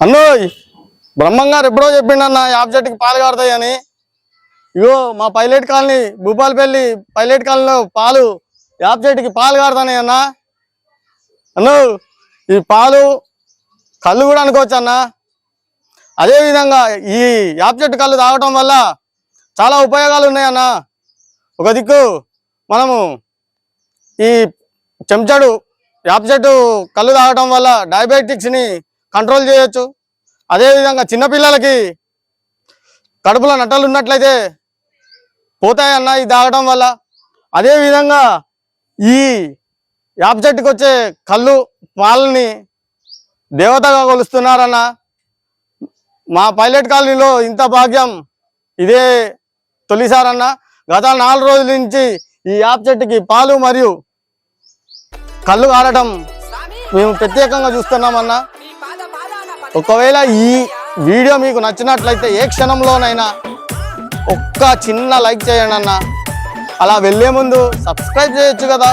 అన్నోయ్ బ్రహ్మంగారు ఎప్పుడో చెప్పిండన్న యాప్ చెట్టుకి పాలు కడతాయని ఇగో మా పైలట్ కాలనీ భూపాలపల్లి పైలట్ కాలనీలో పాలు యాప్ చెట్టుకి పాలు కాడతాయి అన్న. అన్ను ఈ పాలు కళ్ళు కూడా అనుకోవచ్చు అన్న? అదేవిధంగా ఈ యాప్ చెట్టు కళ్ళు తాగటం వల్ల చాలా ఉపయోగాలు ఉన్నాయన్న ఒక దిక్కు మనము ఈ చెంచాడు యాప్ చెట్టు కళ్ళు తాగటం వల్ల డయాబెటిక్స్ని కంట్రోల్ చేయొచ్చు. అదేవిధంగా చిన్నపిల్లలకి కడుపులో నట్టలు ఉన్నట్లయితే పోతాయన్న ఇది తాగటం వల్ల. అదేవిధంగా ఈ యాప్ చెట్టుకు వచ్చే కళ్ళు పాలని దేవతగా కొలుస్తున్నారన్న. మా పైలట్ కాలనీలో ఇంత భాగ్యం ఇదే తొలిసారన్న. గత నాలుగు రోజుల నుంచి ఈ యాప్ చెట్టుకి పాలు మరియు కళ్ళు ఆడటం మేము ప్రత్యేకంగా చూస్తున్నామన్నా. ఒకవేళ ఈ వీడియో మీకు నచ్చినట్లయితే ఏ క్షణంలోనైనా ఒక్క చిన్న లైక్ చేయండి అన్న. అలా వెళ్ళే ముందు సబ్స్క్రైబ్ చేయొచ్చు కదా.